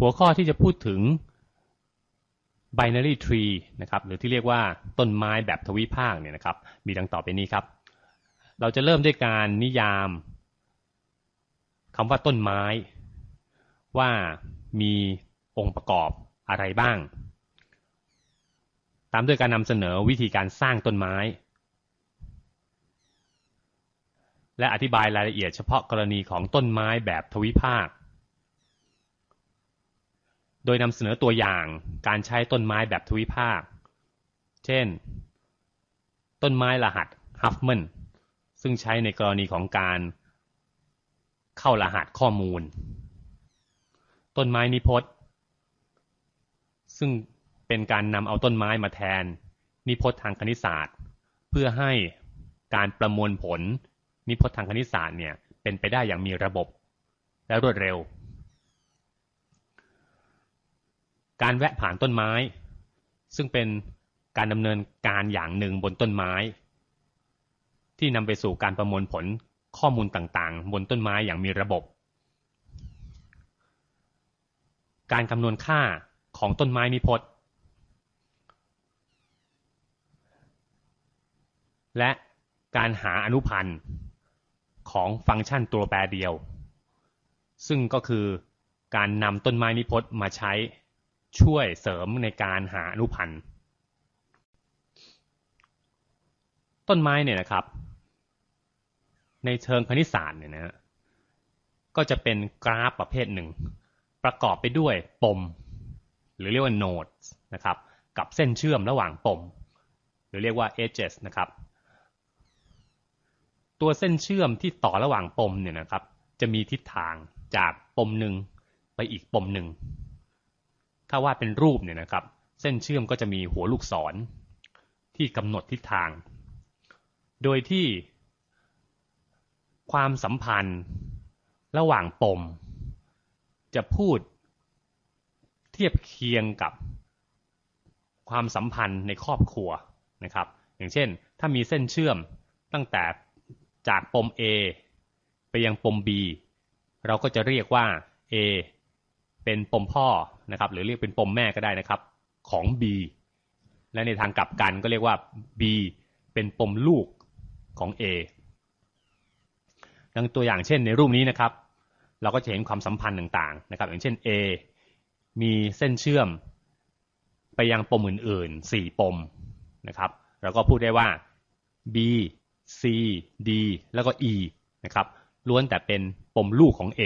หัวข้อที่จะพูดถึง binary tree นะครับ หรือที่เรียกว่าต้นไม้แบบทวิภาคเนี่ยนะครับ มีดังต่อไปนี้ครับ เราจะเริ่มด้วยการนิยามคำว่าต้นไม้ ว่ามีองค์ประกอบอะไรบ้าง ตามด้วยการนำเสนอวิธีการสร้างต้นไม้ และอธิบายรายละเอียดเฉพาะกรณีของต้นไม้แบบทวิภาค โดยนำเสนอตัวอย่างการใช้ต้นไม้แบบทวิภาค เช่น ต้นไม้รหัสฮัฟแมนซึ่งใช้ในกรณีของการเข้ารหัสข้อมูล ต้นไม้นิพจน์ ซึ่งเป็นการนำเอาต้นไม้มาแทน นิพจน์ทางคณิตศาสตร์ เพื่อให้การประมวลผลนิพจน์ทางคณิตศาสตร์เนี่ยเป็นไปได้อย่างมีระบบและรวดเร็ว การแวะผ่านต้นไม้ ซึ่งเป็นการดำเนินการอย่างหนึ่งบนต้นไม้ ที่นำไปสู่การประมวลผลข้อมูลต่างๆ บนต้นไม้อย่างมีระบบ การคำนวณค่าของต้นไม้นิพจน์ และการหาอนุพันธ์ของฟังก์ชันตัวแปรเดียว ซึ่งก็คือการนำต้นไม้นิพจน์มาใช้ ช่วยเสริมในการหาอนุพันธ์ ต้นไม้เนี่ยนะครับ ในเชิงคณิตศาสตร์เนี่ยนะฮะก็จะเป็นกราฟประเภทหนึ่ง ประกอบไปด้วยปม หรือเรียกว่าโนดนะครับ กับเส้นเชื่อมระหว่างปม หรือเรียกว่า edges นะครับ ตัวเส้นเชื่อมที่ต่อระหว่างปมเนี่ยนะครับ จะมีทิศทางจากปมหนึ่งไปอีกปมหนึ่ง ถ้าวาดเป็นรูปเนี่ยนะครับ เส้นเชื่อมก็จะมีหัวลูกศร ที่กำหนดทิศทาง โดยที่ความสัมพันธ์ระหว่างปม จะพูดเทียบเคียงกับความสัมพันธ์ในครอบครัวนะครับ อย่างเช่น ถ้ามีเส้นเชื่อมตั้งแต่จากปม A ไปยังปม B เราก็จะเรียกว่า A เป็นปมพ่อนะครับ หรือเรียกเป็นปมแม่ก็ได้นะครับ ของ B และในทางกลับกันก็เรียกว่า B เป็นปมลูกของ A ดังตัวอย่างเช่นในรูปนี้นะครับ เราก็จะเห็นความสัมพันธ์ต่างๆนะครับ อย่างเช่น A มีเส้นเชื่อมไปยังปมอื่นๆ 4 ปมนะครับเราก็พูดได้ว่า B C D แล้วก็ E นะครับล้วนแต่เป็นปมลูกของ A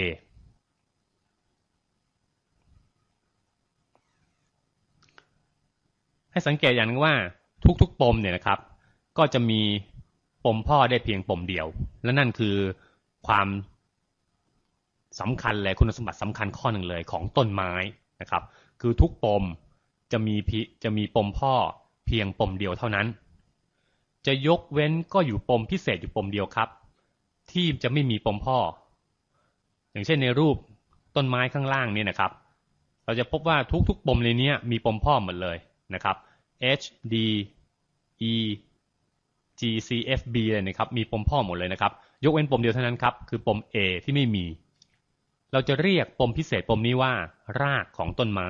ให้สังเกตอย่างนึงว่าทุกๆปมเนี่ยนะครับ ก็จะมีปมพ่อได้เพียงปมเดียว และนั่นคือความสำคัญเลยคุณสมบัติสำคัญข้อหนึ่งเลยของต้นไม้นะครับ คือทุกปมจะมีจะมีปมพ่อเพียงปมเดียวเท่านั้น จะยกเว้นก็อยู่ปมพิเศษอยู่ปมเดียวครับ ที่จะไม่มีปมพ่อ อย่างเช่นในรูปต้นไม้ข้างล่างนี่นะครับ เราจะพบว่าทุกๆปมในนี้มีปมพ่อหมดเลยนะครับ H D E G C F B เลยนะครับ มีปมพ่อหมดเลยนะครับ ยกเว้นปมเดียวเท่านั้นครับ คือปม A ที่ไม่มี เราจะเรียกปมพิเศษปมนี้ว่า รากของต้นไม้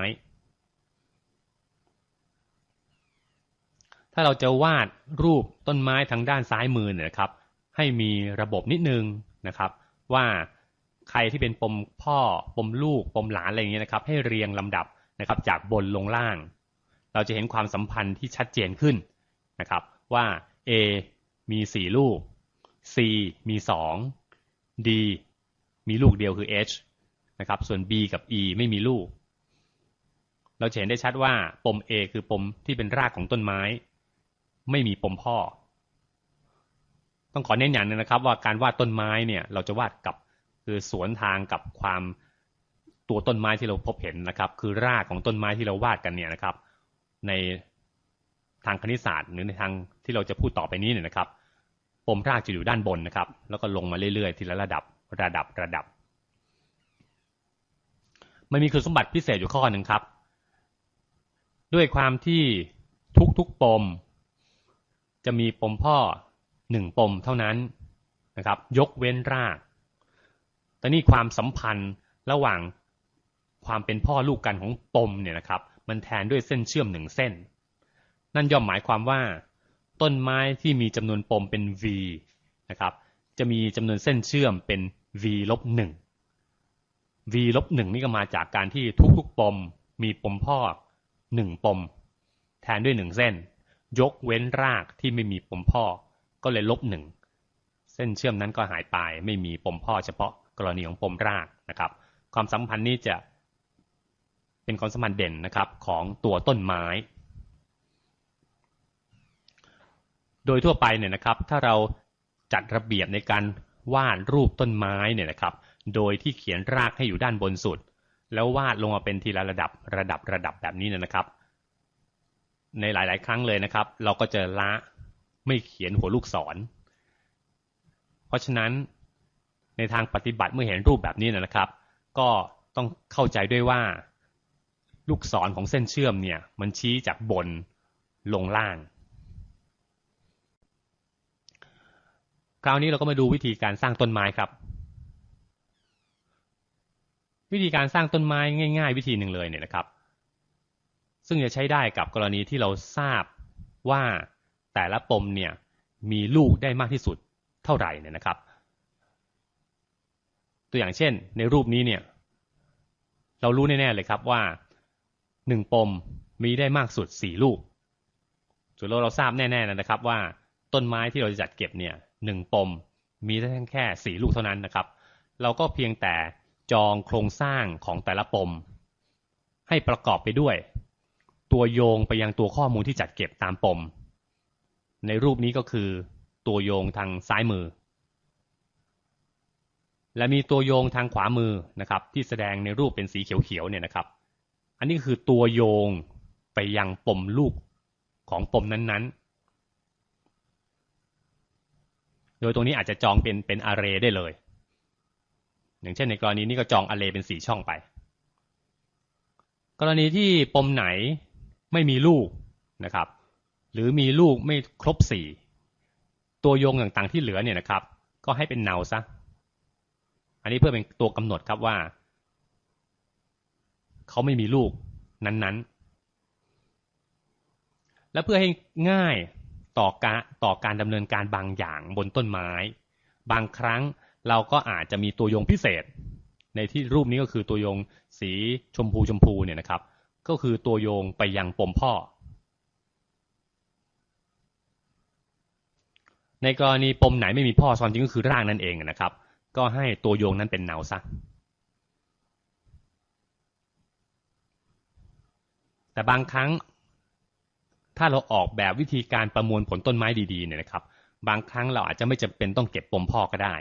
ถ้าเราจะวาดรูปต้นไม้ทางด้านซ้ายมือเนี่ยครับ ให้มีระบบนิดนึงนะครับ ว่าใครที่เป็นปมพ่อ ปมลูก ปมหลานอะไรอย่างเงี้ยนะครับ ให้เรียงลำดับนะครับ จากบนลงล่าง เราจะเห็นความสัมพันธ์ที่ชัดเจนขึ้นนะครับ ว่า A มีสี่ลูก C มีสอง D มีลูกเดียวคือ H นะครับส่วน B กับ E ไม่มีลูก เราเห็นได้ชัดว่าปม A คือปมที่เป็นรากของต้นไม้ ไม่มีปมพ่อ ต้องขอเน้นอย่างนึงนะครับ ว่าการวาดต้นไม้เนี่ยเราจะวาดกับคือสวนทางกับความตัวต้นไม้ที่เราพบเห็นนะครับ คือรากของต้นไม้ที่เราวาดกันเนี่ยนะครับ ในทางคณิตศาสตร์หรือในทางที่เราจะพูดต่อไปนี้เนี่ยนะครับปมรากจะอยู่ด้านบนนะครับ แล้วก็ลงมาเรื่อยๆ ทีละระดับระดับระดับ มันมีคุณสมบัติพิเศษอยู่ข้อหนึ่งครับ ด้วยความที่ทุกๆปม จะมีปมพ่อหนึ่งปมเท่านั้นนะครับ ยกเว้นรากแต่นี่ความสัมพันธ์ระหว่างความเป็นพ่อลูกกันของปมเนี่ยนะครับ มันแทนด้วยเส้นเชื่อมหนึ่งเส้น นั่นย่อมหมายความว่า ต้นไม้ที่มีจำนวนปมเป็น v นะครับ จะมีจำนวนเส้นเชื่อมเป็น v ลบหนึ่ง v ลบหนึ่งนี่ก็มาจากการที่ทุกๆปมมีปมพ่อหนึ่งปม แทนด้วยหนึ่งเส้น ยกเว้นรากที่ไม่มีปมพ่อก็เลยลบหนึ่งเส้นเชื่อมนั้นก็หายไปไม่มีปมพ่อเฉพาะกรณีของปมรากนะครับ ความสัมพันธ์นี้จะ เป็นความสัมพันธ์เด่นนะครับของตัวต้นไม้ โดยทั่วไปเนี่ยนะครับ ถ้าเราจัดระเบียบในการวาดรูปต้นไม้เนี่ยนะครับ โดยที่เขียนรากให้อยู่ด้านบนสุด แล้ววาดลงมาเป็นทีละระดับระดับระดับแบบนี้เนี่ยนะครับ ในหลาย ๆ ครั้งเลยนะครับ เราก็จะละไม่เขียนหัวลูกศร เพราะฉะนั้นในทางปฏิบัติเมื่อเห็นรูปแบบนี้นะครับ ก็ต้องเข้าใจด้วยว่า ลูกศรของเส้นเชื่อมเนี่ย มันชี้จากบนลงล่าง คราวนี้เราก็มาดูวิธีการสร้างต้นไม้ครับ วิธีการสร้างต้นไม้ง่าย ๆ วิธีหนึ่งเลยเนี่ยนะครับ ซึ่งจะใช้ได้กับกรณีที่เราทราบว่าแต่ละปมเนี่ยมีลูกได้มากที่สุดเท่าไหร่เนี่ยนะครับ ตัวอย่างเช่นในรูปนี้เนี่ย เรารู้แน่ๆเลยครับว่า หนึ่งปมมีได้มากสุดสี่ลูกส่วนเราเราทราบแน่ๆนะครับ ว่าต้นไม้ที่เราจะจัดเก็บเนี่ยหนึ่งปมมีได้แค่สี่ลูกเท่านั้นนะครับ เราก็เพียงแต่จองโครงสร้างของแต่ละปม ให้ประกอบไปด้วย ตัวโยงไปยังตัวข้อมูลที่จัดเก็บตามปม ในรูปนี้ก็คือ ตัวโยงทางซ้ายมือ และมีตัวโยงทางขวามือนะครับ ที่แสดงในรูปเป็นสีเขียวๆเนี่ยนะครับ อันนี้คือตัวโยงไปยังปมลูกของปมนั้นๆ โดยตรงนี้อาจจะจองเป็นเป็นอาร์เรย์ได้เลย อย่างเช่นในกรณีนี้ก็จองอาร์เรย์เป็นสี่ช่องไป กรณีที่ปมไหนไม่มีลูกนะครับ หรือมีลูกไม่ครบสี่ตัวโยงต่างๆที่เหลือเนี่ยนะครับ ก็ให้เป็นเนาซะ อันนี้เพื่อเป็นตัวกำหนดครับว่า เขาไม่มีลูกนั้นๆ และเพื่อให้ง่ายต่อการต่อการดำเนินการบางอย่างบนต้นไม้ บางครั้งเราก็อาจจะมีตัวยงพิเศษ ในที่รูปนี้ก็คือตัวยงสีชมพูชมพูเนี่ยนะครับ ก็คือตัวโยงไปยังปมพ่อ ในกรณีปมไหนไม่มีพ่อซ้อนจริงก็คือร่างนั่นเองนะครับ ก็ให้ตัวโยงนั้นเป็นเนาซะ แต่บางครั้ง ถ้าเราออกแบบวิธีการประมวลผลต้นไม้ดีๆเนี่ยนะครับ บางครั้งเราอาจจะไม่จำเป็นต้องเก็บปมพ่อก็ได้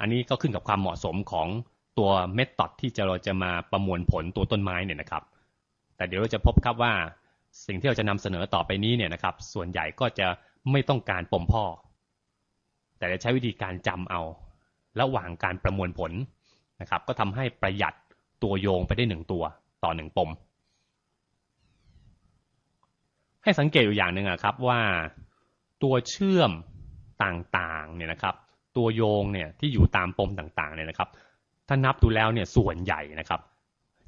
อันนี้ก็ขึ้นกับความเหมาะสมของตัวเมธอดที่จะเราจะมาประมวลผลตัวต้นไม้เนี่ยนะครับ แต่เดี๋ยวเราจะพบครับว่าสิ่งที่เราจะนำเสนอต่อไปนี้เนี่ยนะครับ ส่วนใหญ่ก็จะไม่ต้องการปมพ่อ แต่จะใช้วิธีการจำเอา ระหว่างการประมวลผลนะครับ ก็ทำให้ประหยัด ตัวโยงไปได้หนึ่งตัวต่อหนึ่งปม ให้สังเกตอยู่อย่างหนึ่งครับว่าตัวเชื่อมต่างๆเนี่ยนะครับ ตัวโยงเนี่ยที่อยู่ตามปมต่างๆเนี่ยนะครับ ถ้านับดูแล้วเนี่ยส่วนใหญ่นะครับ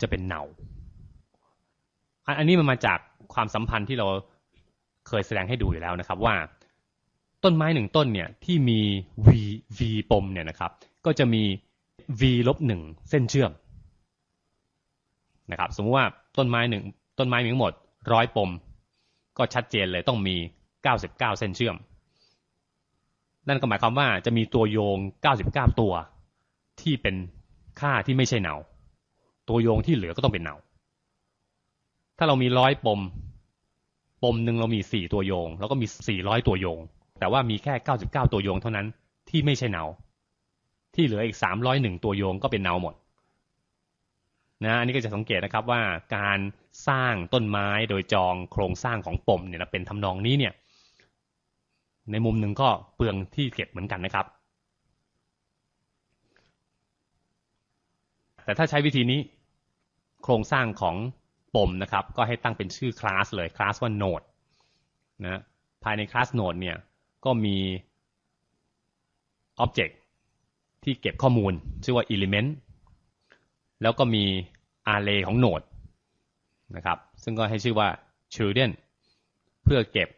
จะเป็นเนาอันนี้มันมาจากความสัมพันธ์ที่เราเคยแสดงให้ดูอยู่แล้วนะครับว่า ต้นไม้หนึ่งต้นเนี่ยที่มี v v ปมเนี่ยนะครับ ก็จะมี v ลบหนึ่งเส้นเชื่อม นะครับ สมมติว่าต้นไม้หนึ่งต้นไม้มีทั้งหมดร้อยปม ก็ชัดเจนเลยต้องมี 99 เส้นเชื่อม นั่นก็หมายความว่าจะมีตัวโยง 99 ตัวที่เป็นค่าที่ไม่ใช่เนาตัวโยงที่เหลือก็ต้องเป็นเนาถ้าเรามีร้อยปม ปมหนึ่งเรามีสี่ตัวโยง แล้วก็มีสี่ร้อยตัวโยง แต่ว่ามีแค่เก้าสิบเก้าตัวโยงเท่านั้นที่ไม่ใช่เนาที่เหลืออีกสามร้อยหนึ่งตัวโยงก็เป็นเนาหมด นะอันนี้ก็จะสังเกตนะครับว่าการสร้างต้นไม้โดยจองโครงสร้างของปมเนี่ยเป็นทำนองนี้เนี่ย ในมุมหนึ่งก็เปลืองที่เก็บเหมือนกันนะครับ แต่ถ้าใช้วิธีนี้โครงสร้างของปมนะครับ ก็ให้ตั้งเป็นชื่อคลาสเลยคลาสว่า node นะภายในคลาส node เนี่ยก็มี object ที่เก็บข้อมูลชื่อว่า element แล้วก็มีอาร์เรย์ของโนดนะครับ ซึ่งก็ให้ชื่อว่า children เพื่อเก็บ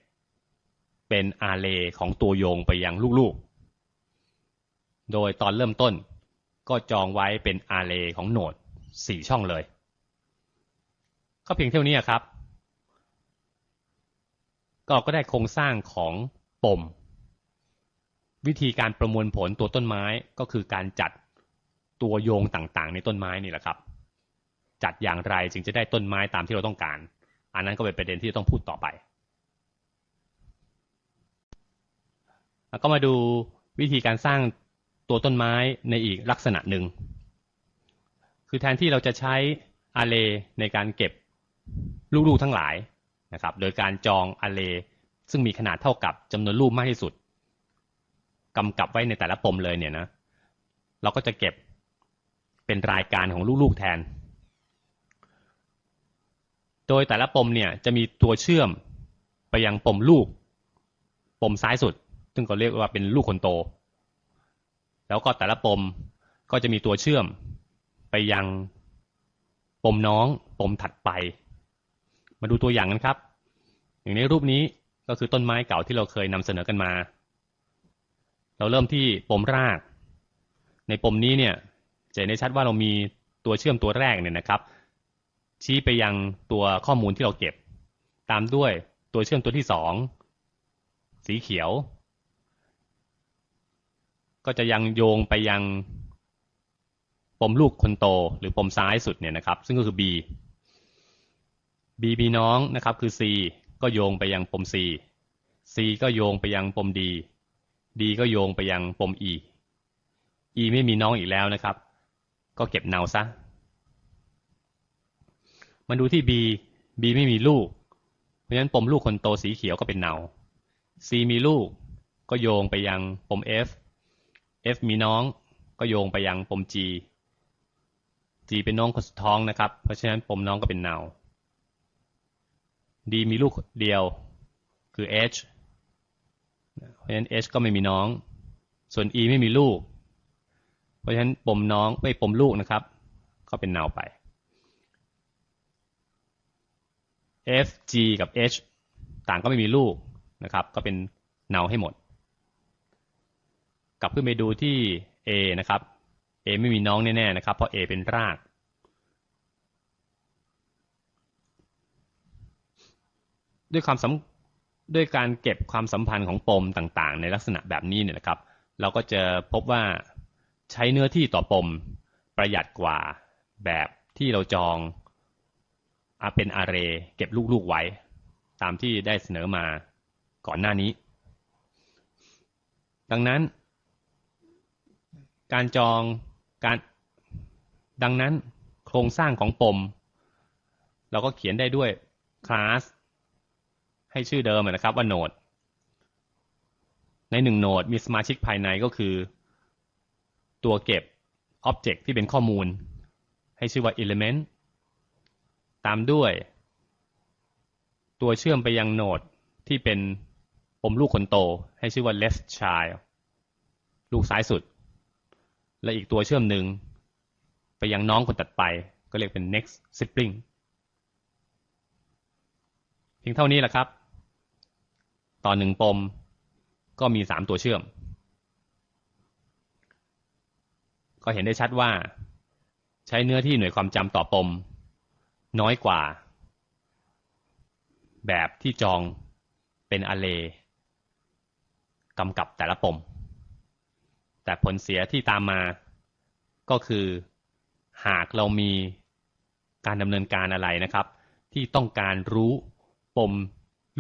เป็นอาร์เรย์ของตัวโยงไปยังลูกๆ โดยตอนเริ่มต้นก็จองไว้เป็นอาร์เรย์ของโนดสี่ช่องเลย ก็เพียงเท่านี้ครับ ก็ก็ได้โครงสร้างของปม วิธีการประมวลผลตัวต้นไม้ก็คือการจัด ตัวโยงต่างๆ ในต้นไม้นี่แหละครับ จัดอย่างไรจึงจะได้ต้นไม้ตามที่เราต้องการ อันนั้นก็เป็นประเด็นที่ต้องพูดต่อไป แล้วก็มาดูวิธีการสร้างตัวต้นไม้ในอีกลักษณะหนึ่ง คือแทนที่เราจะใช้อาเรในการเก็บลูกๆทั้งหลายนะครับ โดยการจองอาเรซึ่งมีขนาดเท่ากับจำนวนลูกมากที่สุดกำกับไว้ในแต่ละปมเลยเนี่ยนะ เราก็จะเก็บ เป็นรายการของลูกๆแทน โดยแต่ละปมเนี่ยจะมีตัวเชื่อมไปยังปมลูก ปมซ้ายสุด ซึ่งก็เรียกว่าเป็นลูกคนโต แล้วก็แต่ละปมก็จะมีตัวเชื่อมไปยังปมน้อง ปมถัดไป มาดูตัวอย่างกันครับ อย่างในรูปนี้ก็คือต้นไม้เก่าที่เราเคยนำเสนอกันมา เราเริ่มที่ปมราก ในปมนี้เนี่ย จะเห็นได้ชัดว่าเรามีตัวเชื่อมตัวแรกเนี่ยนะครับ ชี้ไปยังตัวข้อมูลที่เราเก็บ ตามด้วยตัวเชื่อมตัวที่สองสีเขียว ก็จะยังโยงไปยังปมลูกคนโตหรือปมซ้ายสุดเนี่ยนะครับ ซึ่งก็คือ B B มีน้องนะครับคือ C ก็โยงไปยังปม C C ก็โยงไปยังปม D D ก็โยงไปยังปม E E ไม่มีน้องอีกแล้วนะครับ ก็เก็บเนาซะมาดูที่ B B ไม่มีลูก เพราะฉะนั้นปมลูกคนโตสีเขียวก็เป็นเนา C มีลูก ก็โยงไปยังปม F F มีน้องก็โยงไปยังปม G G เป็นน้องคนสุดท้องนะครับ เพราะฉะนั้นปมน้องก็เป็นเนา D มีลูกเดียวคือ H เพราะฉะนั้น H ก็ไม่มีน้อง ส่วน E ไม่มีลูก เพราะฉะนั้นปมน้องไม่ปมลูกนะครับ ก็เป็นเนาไป F G กับ H ต่างก็ไม่มีลูกนะครับ ก็เป็นเนาให้หมด กลับขึ้นไปดูที่ A นะครับ A ไม่มีน้องแน่ๆนะครับ เพราะ A เป็นราก ด้วยความด้วยการเก็บความสัมพันธ์ของปมต่างๆ ในลักษณะแบบนี้เนี่ยนะครับ เราก็จะพบว่า ใช้เนื้อที่ต่อปม ประหยัดกว่าแบบที่เราจองอาเป็นอาเรเก็บลูกๆไว้ ตามที่ได้เสนอมาก่อนหน้านี้ ดังนั้น การจองการดังนั้นโครงสร้างของปม เราก็เขียนได้ด้วยคลาสให้ชื่อเดิมนะครับว่าโนด ในหนึ่งโนดมีสมาชิกภายในก็คือ ตัวเก็บ Object ที่เป็นข้อมูล ให้ชื่อว่า Element ตามด้วย ตัวเชื่อมไปยังโนดที่เป็นปมลูกคนโต ให้ชื่อว่า left child ลูกซ้ายสุด และอีกตัวเชื่อมหนึ่ง ไปยังน้องคนตัดไป ก็เรียกเป็น next sibling เพียงเท่านี้แหละครับ ต่อหนึ่งปม ก็มีสามตัวเชื่อม ก็เห็นได้ชัดว่า ใช้เนื้อที่หน่วยความจำต่อปม น้อยกว่า แบบที่จองเป็นอเลกำกับแต่ละปม แต่ผลเสียที่ตามมาก็คือหากเรามีการดำเนินการอะไรนะครับ ที่ต้องการรู้ปม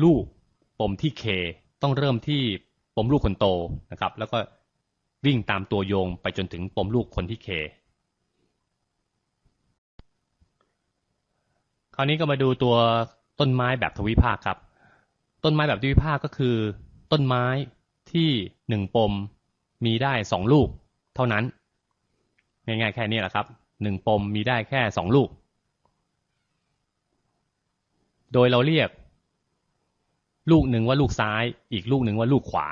ลูก ปมที่เค ต้องเริ่มที่ปมลูกคนโตนะครับ แล้วก็ วิ่งตามตัวโยงไปจนถึงปมลูกคนที่เค คราวนี้ก็มาดูตัวต้นไม้แบบทวิภาคครับ ต้นไม้แบบทวิภาคก็คือ ต้นไม้ที่หนึ่งปมมีได้สองลูก เท่านั้น ง่ายๆแค่นี้แหละครับหนึ่งปมมีได้แค่สองลูก โดยเราเรียก ลูกหนึ่งว่าลูกซ้าย อีกลูกหนึ่งว่าลูกขวา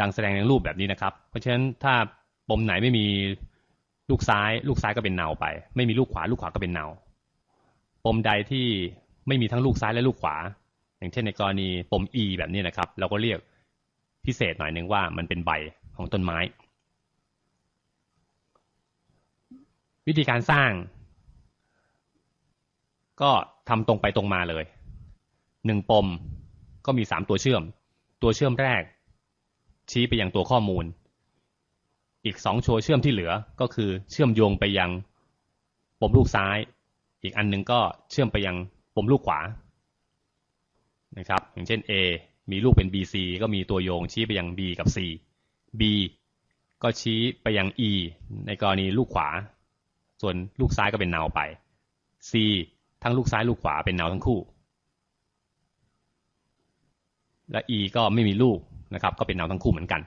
ดังแสดงในรูปแบบนี้นะครับ เพราะฉะนั้นถ้าปมไหนไม่มีลูกซ้าย ลูกซ้ายก็เป็นเนาไป ไม่มีลูกขวา ลูกขวาก็เป็นเนาปมใดที่ไม่มีทั้งลูกซ้ายและลูกขวา อย่างเช่นในกรณีปม e แบบนี้นะครับ เราก็เรียกพิเศษหน่อยหนึ่งว่ามันเป็นใบของต้นไม้ วิธีการสร้าง ก็ทำตรงไปตรงมาเลยหนึ่งปมก็มีสามตัวเชื่อม ตัวเชื่อมแรก ชี้ไปยังตัวข้อมูล อีกสองโชว์เชื่อมที่เหลือก็คือเชื่อมโยงไปยังปมลูกซ้าย อีกอันนึงก็เชื่อมไปยังปมลูกขวานะครับอย่างเช่น A มีลูกเป็น BC ก็มีตัวโยงชี้ไปยัง B กับ C B ก็ชี้ไปยัง E ในกรณีลูกขวา ส่วนลูกซ้ายก็เป็นเนาไป C ทั้งลูกซ้ายลูกขวาเป็นเนาทั้งคู่ และ E ก็ไม่มีลูก นะครับ ก็เป็นนาทั้งคู่เหมือนกัน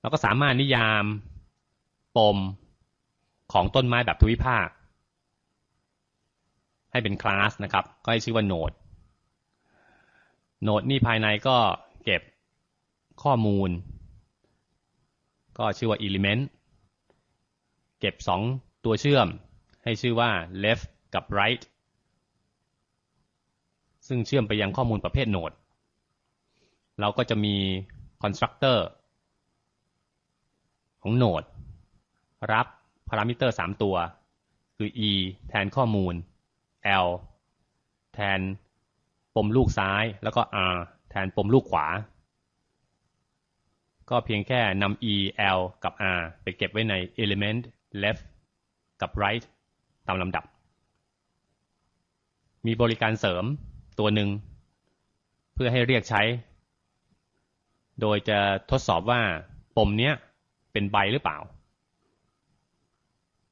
เราก็สามารถนิยามปมของต้นไม้แบบทวิภาค ให้เป็นคลาสนะครับ ก็ให้ชื่อว่าโนด โนดนี่ภายในก็เก็บข้อมูล ก็ชื่อว่า element เก็บสองตัวเชื่อม ให้ชื่อว่า left กับ right ซึ่งเชื่อมไปยังข้อมูลประเภทโนด เราก็จะมี constructor ของโนด รับพารามิเตอร์ 3 ตัว คือ e แทนข้อมูล l แทนปมลูกซ้าย แล้วก็ r แทนปมลูกขวา ก็เพียงแค่นำ e l กับ r ไปเก็บไว้ใน element left กับ right ตามลำดับ มีบริการเสริมตัวหนึ่ง เพื่อให้เรียกใช้ โดยจะทดสอบว่าปมเนี้ยเป็นใบหรือเปล่า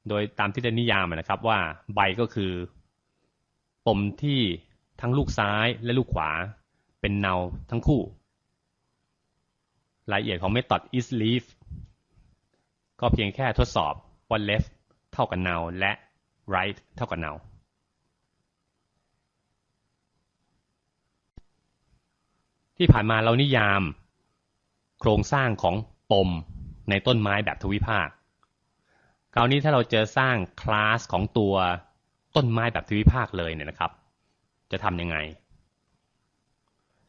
โดยตามที่ได้นิยามนะครับว่าใบก็คือ ปมที่ทั้งลูกซ้ายและลูกขวา เป็นเนาทั้งคู่ รายละเอียดของ method is leaf ก็เพียงแค่ทดสอบว่า left เท่ากับ now และ right เท่ากับ now ที่ผ่านมาเรานิยาม โครงสร้างของปมในต้นไม้แบบทวิภาคคราวนี้ถ้าเราเจอสร้างคลาสของตัวต้นไม้แบบทวิภาคเลยเนี่ยนะครับ จะทำยังไง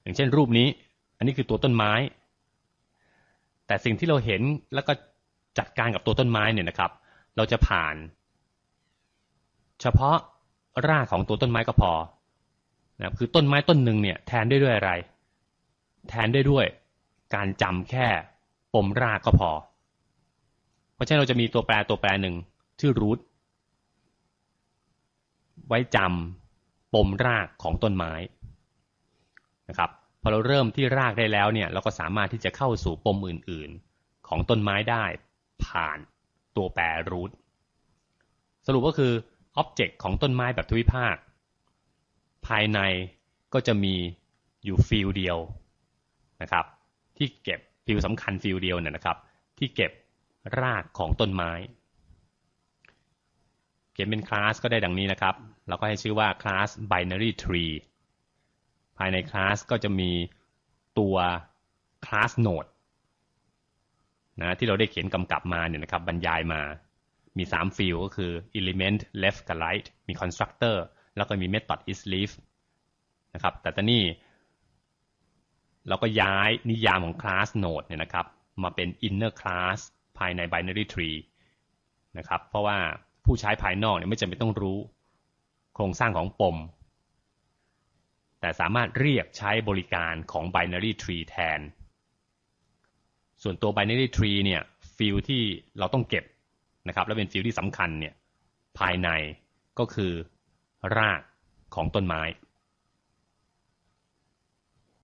อย่างเช่นรูปนี้ อันนี้คือตัวต้นไม้ แต่สิ่งที่เราเห็นแล้วก็จัดการกับตัวต้นไม้เนี่ยนะครับ เราจะผ่าน เฉพาะรากของตัวต้นไม้ก็พอนะคือต้นไม้ต้นหนึ่งเนี่ยแทนได้ด้วยอะไร แทนได้ด้วย การจำแค่ปมรากก็พอ เพราะฉะนั้นเราจะมีตัวแปรตัวแปรหนึ่งชื่อ root ไว้จำปมรากของต้นไม้นะครับพอเราเริ่มที่รากได้แล้วเนี่ยเราก็สามารถที่จะเข้าสู่ปมอื่นๆ ของต้นไม้ได้ผ่านตัวแปร root สรุปก็คือ object ของต้นไม้แบบทวิภาค ภายในก็จะมีอยู่ฟิลเดียวนะครับ ที่เก็บฟิลสำคัญฟิลเดียวเนี่ยนะครับ ที่เก็บรากของต้นไม้ เขียนเป็นคลาสก็ได้ดังนี้นะครับ เราก็ให้ชื่อว่าคลาส binary tree ภายในคลาสก็จะมีตัวคลาสโนดนะที่เราได้เขียนกำกับมาเนี่ยนะครับบรรยายมามี 3 ฟิลก็คือ element left กับ right มี constructor แล้วก็มี method is leaf นะครับแต่ตอนนี้ เราก็ย้ายนิยามของ class node เนี่ยนะครับ มาเป็น inner class ภายใน binary tree นะครับ เพราะว่าผู้ใช้ภายนอกเนี่ยไม่จำเป็นต้องรู้โครงสร้างของปม แต่สามารถเรียกใช้บริการของ binary tree แทน ส่วนตัว binary tree เนี่ยฟิลที่เราต้องเก็บนะครับและเป็นฟิลที่สำคัญเนี่ยภายในก็คือรากของต้นไม้